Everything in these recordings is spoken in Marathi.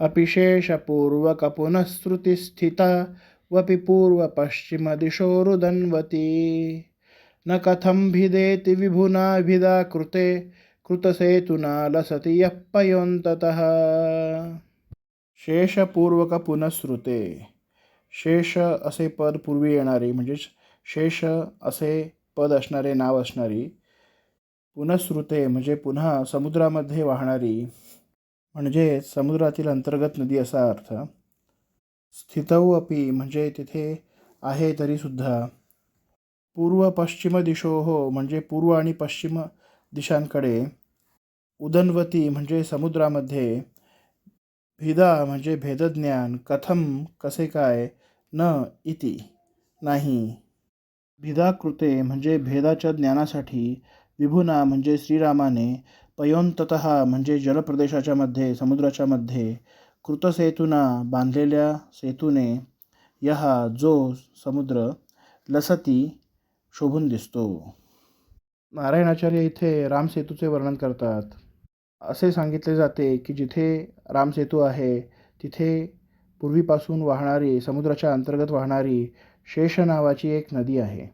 अपिशेषपूर्वकपुनःश्रुतिस्थिता वपि पूर्वपश्चिमदिशोरुदन्वती। न कथं भिदेति विभुनाभिधा कृते कृतसेतुना लसति यः पयोन्ततः शेषपूर्वक पुनःश्रुते शेष असे पद पूर्वी येणारे म्हणजेच शेष असे पद असणारे नाव असणारी पुनःश्रुते म्हणजे पुन्हा समुद्रामध्ये वाहणारी म्हणजे समुद्रातील अंतर्गत नदी असा अर्थ. स्थितौ अपि म्हणजे तिथे आहे तरीसुद्धा. पूर्व पश्चिम दिशो हो म्हणजे पूर्व आणि पश्चिम दिशांकडे. उदनवती म्हणजे समुद्रामध्ये. भिदा म्हणजे भेदज्ञान. कथम कसे काय न इति. नाही. भिदाकृते म्हणजे भेदाच्या ज्ञानासाठी. विभुना म्हणजे श्रीरामाने. पयोंतत म्हणजे जलप्रदेशाच्या मध्ये समुद्राच्या मध्ये कृतसेतूना बांधलेल्या सेतूने यहा जो समुद्र लसती शोभून दिसतो. नारायणाचार्य इथे रामसेतूचे वर्णन करतात. असे सांगितले जाते की जिथे रामसेतू आहे तिथे पूर्वीपासून वाहणारी समुद्राच्या अंतर्गत वाहणारी शेष नावाची एक नदी आहे.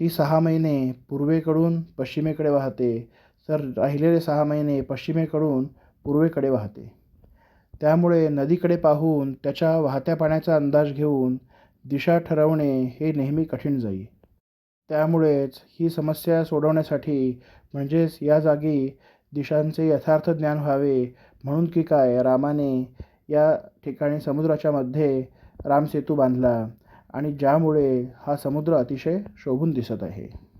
ती सहा महिने पूर्वेकडून पश्चिमेकडे वाहते तर राहिलेले सहा महिने पश्चिमेकडून पूर्वेकडे वाहते. त्यामुळे नदीकडे पाहून त्याच्या वाहत्या पाण्याचा अंदाज घेऊन दिशा ठरवणे हे नेहमी कठीण जाई त्यामुळेच ही समस्या सोडवण्यासाठी म्हणजेच या जागी दिशांचे यथार्थ ज्ञान व्हावे म्हणून की काय रामाने या ठिकाणी समुद्राच्या मध्ये रामसेतू बांधला आणि ज्यामुळे हा समुद्र अतिशय शोभून दिसत आहे.